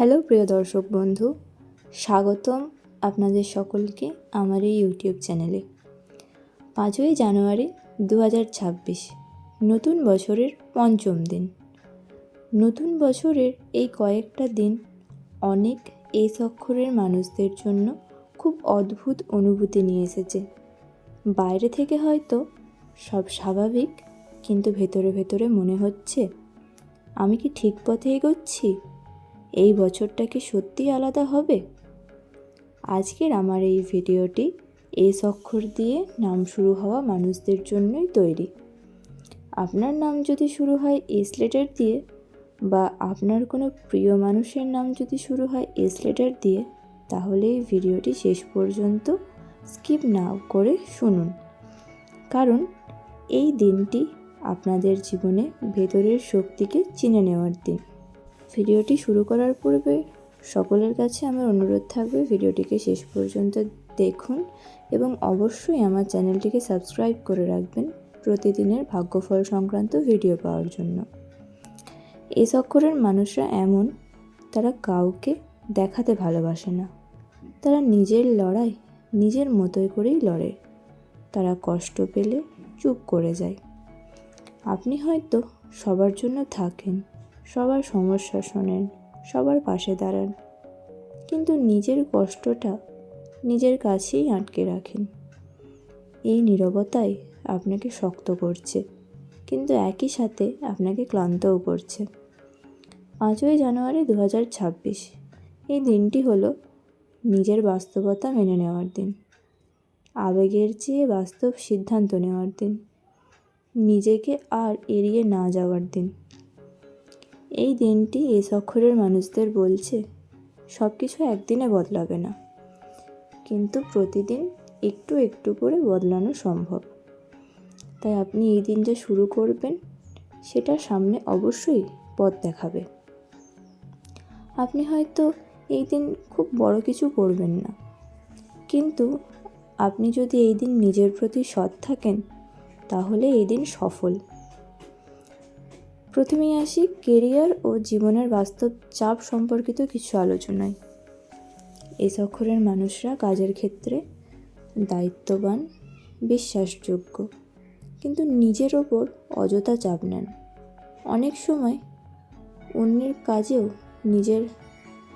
Hello প্রিয় দর্শক বন্ধু, স্বাগতম আপনাদের সকলকে আমার এই ইউটিউব চ্যানেলে। পাঁচই জানুয়ারি দু হাজার ছাব্বিশ, নতুন বছরের পঞ্চম দিন। নতুন বছরের এই কয়েকটা দিন অনেক এস অক্ষরের মানুষদের জন্য খুব অদ্ভুত অনুভূতি নিয়ে এসেছে। বাইরে থেকে হয়তো সব স্বাভাবিক, কিন্তু ভেতরে ভেতরে মনে হচ্ছে, আমি কি ঠিক পথে এগোচ্ছি? এই বছরটা কি সত্যিই আলাদা হবে? আজকের আমার এই ভিডিওটি এস অক্ষর দিয়ে নাম শুরু হওয়া মানুষদের জন্যই তৈরি। আপনার নাম যদি শুরু হয় এস লেটার দিয়ে বা আপনার কোনো প্রিয় মানুষের নাম যদি শুরু হয় এস লেটার দিয়ে, তাহলে এই ভিডিওটি শেষ পর্যন্ত স্কিপ না করে শুনুন। কারণ এই দিনটি আপনাদের জীবনে ভেতরের শক্তিকে চিনে নেওয়ার দিন। ভিডিওটি শুরু করার পূর্বে সকলের কাছে আমার অনুরোধ থাকবে ভিডিওটিকে শেষ পর্যন্ত দেখুন এবং অবশ্যই আমার চ্যানেলটিকে সাবস্ক্রাইব করে রাখবেন প্রতিদিনের ভাগ্যফল সংক্রান্ত ভিডিও পাওয়ার জন্য। এস অক্ষরের মানুষরা এমন, তারা কাউকে দেখাতে ভালোবাসে না। তারা নিজের লড়াই নিজের মতোই করেই লড়ে। তারা কষ্ট পেলে চুপ করে যায়। আপনি হয়তো সবার জন্য থাকেন সবার সমস্যা শোনেন, সবার পাশে দাঁড়ান। কিন্তু নিজের কষ্টটা নিজের কাছেই আটকে রাখেন। এই নীরবতাই আপনাকে শক্ত করছে, কিন্তু একই সাথে আপনাকে ক্লান্তও করছে। পাঁচই জানুয়ারি দু হাজার ছাব্বিশ, এই দিনটি হলো নিজের বাস্তবতা মেনে নেওয়ার দিন, আবেগের চেয়ে বাস্তব সিদ্ধান্ত নেওয়ার দিন, নিজেকে আর এড়িয়ে না যাওয়ার দিন। এই দিনটি এস অক্ষরের মানুষদের বলছে সব কিছু একদিনে বদলাবে না। কিন্তু প্রতিদিন একটু একটু করে বদলানো সম্ভব। তাই আপনি এই দিন যে শুরু করবেন, সেটা সামনে অবশ্যই পথ দেখাবে। আপনি হয়তো এই দিন খুব বড় কিছু করবেন না। কিন্তু আপনি যদি এই দিন নিজের প্রতি সৎ থাকেন, তাহলে এই দিন সফল। প্রথমেই আসি কেরিয়ার ও জীবনের বাস্তব চাপ সম্পর্কিত কিছু আলোচনায়। এই অক্ষরের মানুষরা কাজের ক্ষেত্রে দায়িত্ববান, বিশ্বাসযোগ্য, কিন্তু নিজের ওপর অযথা চাপ নেন। অনেক সময় অন্যের কাজেও নিজের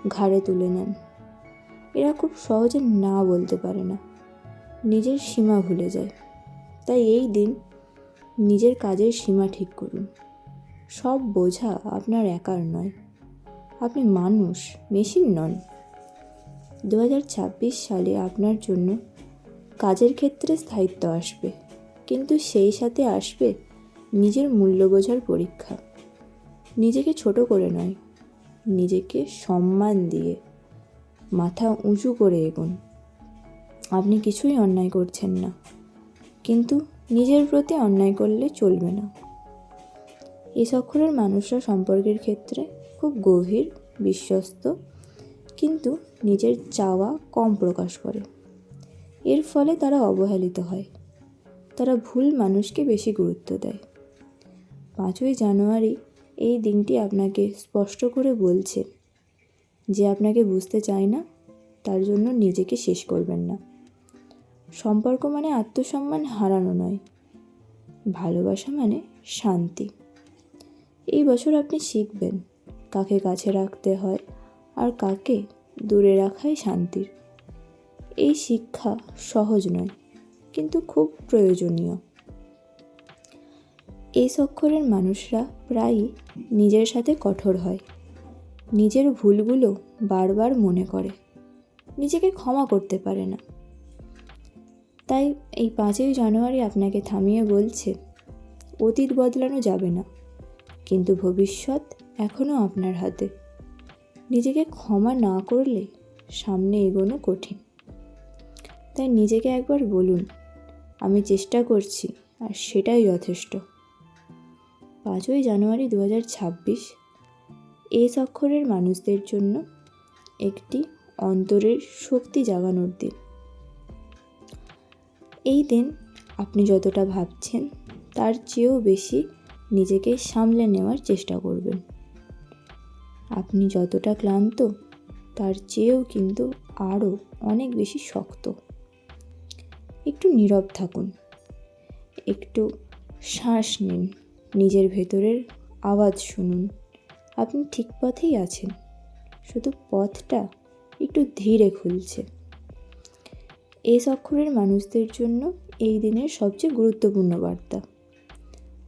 ঘাড়ে তুলে নেন। এরা খুব সহজে না বলতে পারে না। নিজের সীমা ভুলে যায়। তাই এই দিন নিজের কাজের সীমা ঠিক করুন। সব বোঝা আপনার একার নয়। আপনি মানুষ, মেশিন নন। দু হাজার ছাব্বিশ সালে আপনার জন্য কাজের ক্ষেত্রে স্থায়িত্ব আসবে, কিন্তু সেই সাথে আসবে নিজের মূল্য বোঝার পরীক্ষা। নিজেকে ছোট করে নয়, নিজেকে সম্মান দিয়ে মাথা উঁচু করে এগোন। আপনি কিছুই অন্যায় করছেন না, কিন্তু নিজের প্রতি অন্যায় করলে চলবে না। এই অক্ষরের মানুষরা সম্পর্কের ক্ষেত্রে খুব গভীর, বিশ্বস্ত, কিন্তু নিজের চাওয়া কম প্রকাশ করে। এর ফলে তারা অবহেলিত হয়। তারা ভুল মানুষকে বেশি গুরুত্ব দেয়। পাঁচই জানুয়ারি এই দিনটি আপনাকে স্পষ্ট করে বলছে যে আপনাকে বুঝতে চায় না, তার জন্য নিজেকে শেষ করবেন না। সম্পর্ক মানে আত্মসম্মান হারানো নয়। ভালোবাসা মানে শান্তি। এই বছর আপনি শিখবেন কাকে কাছে রাখতে হয় আর কাকে দূরে রাখাই শান্তির। এই শিক্ষা সহজ নয়, কিন্তু খুব প্রয়োজনীয়। এই অক্ষরের মানুষরা প্রায়ই নিজের সাথে কঠোর হয়, নিজের ভুলগুলো বারবার মনে করে, নিজেকে ক্ষমা করতে পারে না। তাই এই পাঁচই জানুয়ারি আপনাকে থামিয়ে বলছে, অতীত বদলানো যাবে না। কিন্তু ভবিষ্যৎ এখনও আপনার হাতে। নিজেকে ক্ষমা না করলে সামনে এগোনো কঠিন। তাই নিজেকে একবার বলুন, আমি চেষ্টা করছি আর সেটাই যথেষ্ট। পাঁচই জানুয়ারি দু হাজার ছাব্বিশ এস অক্ষরের মানুষদের জন্য একটি অন্তরের শক্তি জাগানোর দিন। এই দিন আপনি যতটা ভাবছেন, তার চেয়েও বেশি নিজেকে সামলে নেওয়ার চেষ্টা করবেন। আপনি যতটা ক্লান্ত, তার চেয়েও কিন্তু আরও অনেক বেশি শক্ত। একটু নীরব থাকুন। একটু শ্বাস নিন। নিজের ভেতরের আওয়াজ শুনুন। আপনি ঠিক পথেই আছেন। শুধু পথটা একটু ধীরে খুলছে। এস অক্ষরের মানুষদের জন্য এই দিনের সবচেয়ে গুরুত্বপূর্ণ বার্তা।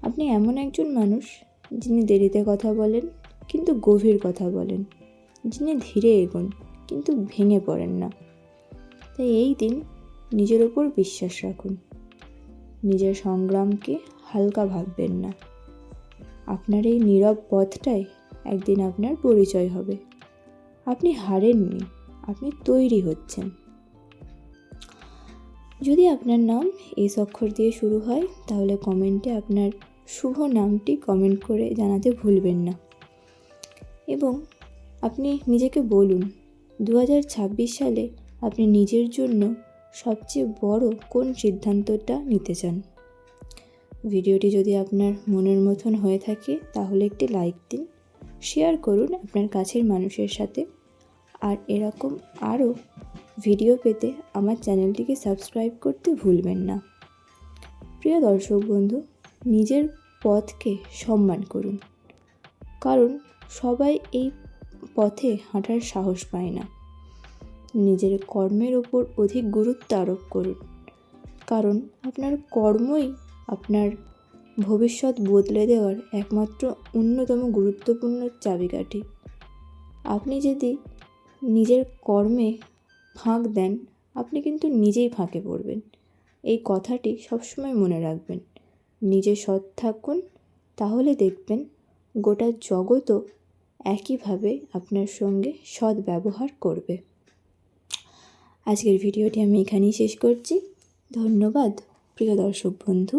আপনি এমন একজন মানুষ যিনি দেরিতে কথা বলেন, কিন্তু গভীর কথা বলেন, যিনি ধীরে এগোন, কিন্তু ভেঙে পড়েন না। তাই এই দিন নিজের ওপর বিশ্বাস রাখুন। নিজের সংগ্রামকে হালকা ভাববেন না। আপনার এই নীরব পথটাই একদিন আপনার পরিচয় হবে। আপনি হারেননি, আপনি তৈরি হচ্ছেন। যদি আপনার নাম এস অক্ষর দিয়ে শুরু হয়, তাহলে কমেন্টে আপনার শুভ নামটি কমেন্ট করে জানাতে ভুলবেন না। এবং আপনি নিজেকে বলুন দু হাজার ছাব্বিশ সালে আপনি নিজের জন্য সবচেয়ে বড় কোন সিদ্ধান্তটা নিতে চান? ভিডিওটি যদি আপনার মনের মতন হয়ে থাকে, তাহলে একটি লাইক দিন শেয়ার করুন আপনার কাছের মানুষের সাথে। আর এরকম আরও ভিডিও পেতে আমার চ্যানেলটিকে সাবস্ক্রাইব করতে ভুলবেন না। প্রিয় দর্শক বন্ধু নিজের পথকে সম্মান করুন। কারণ সবাই এই পথে হাঁটার সাহস পায় না। নিজের কর্মের ওপর অধিক গুরুত্ব আরোপ করুন। কারণ আপনার কর্মই আপনার ভবিষ্যৎ বদলে দেওয়ার একমাত্র অন্যতম গুরুত্বপূর্ণ চাবিকাঠি। আপনি যদি নিজের কর্মে ফাঁক দেন, আপনি কিন্তু নিজেই ফাঁকে পড়বেন। এই কথাটি সবসময় মনে রাখবেন। নিজে সৎ থাকুন, তাহলে দেখবেন গোটা জগতও একইভাবে আপনার সঙ্গে সৎ ব্যবহার করবে। আজকের ভিডিওটি আমি এখানেই শেষ করছি। ধন্যবাদ, প্রিয় দর্শক বন্ধু।